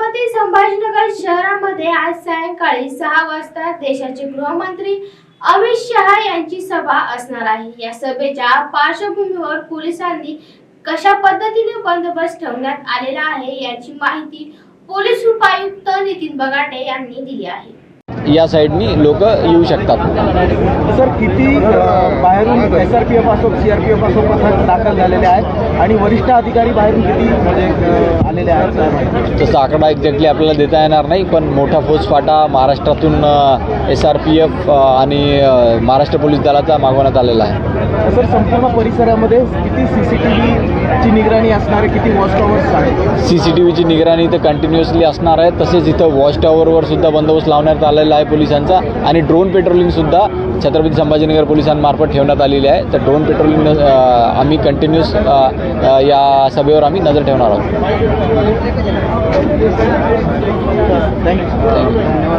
छत्रपती संभाजीनगर शहरामध्ये आज सायंकाळी सहा वाजता देशाचे गृहमंत्री अमित शहा यांची सभा असणार आहे. या सभेच्या पार्श्वभूमीवर पोलिसांनी कशा पद्धतीने बंदोबस्त ठेवण्यात आलेला आहे याची माहिती पोलीस उपायुक्त नितीन बगाटे यांनी दिली आहे. या साईडनी लोक येऊ शकतात. सर किती बाहेरून एस आर पी एफ असो सी आर पी एफ असो पथक दाखल झालेले आहेत. आणि वरिष्ठ अधिकारी बाहेरून किती म्हणजे आलेले आहेत तसा आकडा एक्झॅक्टली आपल्याला देता येणार नाही पण मोठा फौजफाटा महाराष्ट्रातून एस आर पी एफ आणि महाराष्ट्र पोलीस दलाचा मागवण्यात आलेला आहे. सर संपूर्ण परिसरामध्ये किती सी सी टी व्हीची निगराणी असणारे किती वॉच टॉवर्स आहेत? सी सी टी व्हीची निगराणी इथं कंटिन्युअसली असणार आहे. तसेच इथं वॉच टॉवरवर सुद्धा बंदोबस्त लावण्यात आलेला आहे पोलिसांचा. आणि ड्रोन पेट्रोलिंगसुद्धा छत्रपती संभाजीनगर पोलिसांमार्फत ठेवण्यात आलेली आहे. तर ड्रोन पेट्रोलिंग आम्ही कंटिन्युअस या सभेवर आम्ही नजर ठेवणार आहोत. थँक्यू